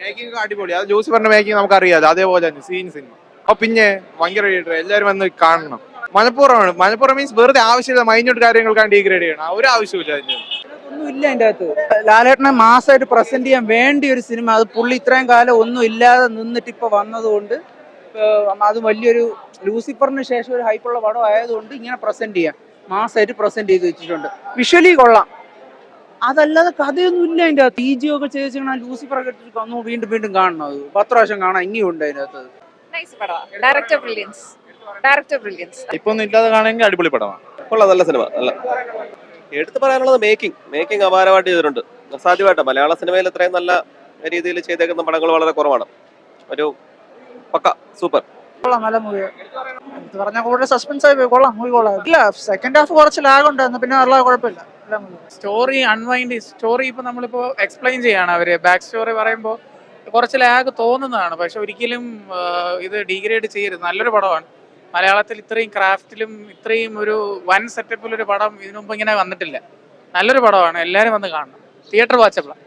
Making അടിപൊളി. അത് ജോസി പറഞ്ഞ മേക്കിംഗ് നമുക്ക് അറിയാതെ അതേപോലെ തന്നെ സീൻ സിനിമ അപ്പൊ പിന്നെ ഭയങ്കര എല്ലാവരും വന്ന് കാണണം. മലപ്പുറമാണ്. മലപ്പുറം മീൻസ് വെറുതെ ആവശ്യമില്ല മൈന്യൂട്ട് കാര്യങ്ങൾക്കാണ് ഡീഗ്രേഡ് ചെയ്യണം ഒരു ആവശ്യമില്ല ഒന്നുമില്ല അതിന്റെ അകത്ത്. ലാലേട്ടനെ മാസമായിട്ട് പ്രസന്റ് ചെയ്യാൻ വേണ്ടി ഒരു സിനിമ അത് പുള്ളി ഇത്രയും കാലം ഒന്നും ഇല്ലാതെ നിന്നിട്ട് ഇപ്പൊ വന്നതുകൊണ്ട് അത് വലിയൊരു ലൂസിഫറിന് ശേഷം ഒരു ഹൈപ്പുള്ള പടം ആയതുകൊണ്ട് ഇങ്ങനെ പ്രസന്റ് ചെയ്യാം. മാസമായിട്ട് പ്രസന്റ് ചെയ്ത് വെച്ചിട്ടുണ്ട്. വിഷ്വലി കൊള്ളാം. അതല്ലാതെ കഥയൊന്നും ഇല്ല അതിന്റെ അകത്ത്. ഈ ജിയോ ഒക്കെ ചെയ്ത് ലൂസിഫർ ഒക്കെ വന്നു വീണ്ടും വീണ്ടും കാണണം അത്. പത്ത് പ്രാവശ്യം കാണാം ഇനിയും ഉണ്ട് അതിന്റെ അകത്ത് ഡയറക്ടർ ബ്രില്യൻസ് ഡയറക്ടർ ബ്രില്യൻസ് ഇപ്പൊ ഒന്നും ഇല്ലാതെ കാണുമെങ്കിൽ അടിപൊളി പടമാണ് കൊള്ളാം നല്ല സിനിമ നല്ല. എടുത്തു പറയാനുള്ളത് മേക്കിംഗ് മേക്കിംഗ് അപാരമായിട്ട് ചെയ്തിട്ടുണ്ട്. അസാധ്യമായിട്ട്. മലയാള സിനിമയിൽ ഇത്രയും നല്ല രീതിയിൽ ചെയ്തേക്കുന്ന പടങ്ങൾ വളരെ കുറവാണ്. ഒരു പക്ക സൂപ്പർ കൊള്ളാം നല്ല മൂവി എടുത്ത് പറഞ്ഞാൽ കൂടുതൽ സസ്പെൻസ് ആയി പോയി. കൊള്ളാം മൂവി കൊള്ളാം. ഇല്ല സെക്കൻഡ് ഹാഫ് കുറച്ച് ലാഗ് ഉണ്ടായിരുന്നു പിന്നെ നല്ല കുഴപ്പമില്ല. സ്റ്റോറി അൺവൈൻഡ് സ്റ്റോറി ഇപ്പൊ നമ്മളിപ്പോ എക്സ്പ്ലെയിൻ ചെയ്യാണ് അവർ. ബാക്ക് സ്റ്റോറി പറയുമ്പോൾ കുറച്ച് ലാഗ് തോന്നുന്നതാണ്. പക്ഷെ ഒരിക്കലും ഇത് ഡീഗ്രേഡ് ചെയ്യരുത്. നല്ലൊരു പടമാണ്. മലയാളത്തിൽ ഇത്രയും ക്രാഫ്റ്റിലും ഇത്രയും ഒരു വൻ സെറ്റപ്പിൽ ഒരു പടം ഇതിനു മുമ്പ് ഇങ്ങനെ വന്നിട്ടില്ല. നല്ലൊരു പടമാണ്. എല്ലാവരും വന്ന് കാണണം. തിയേറ്റർ വാച്ചബിളാണ്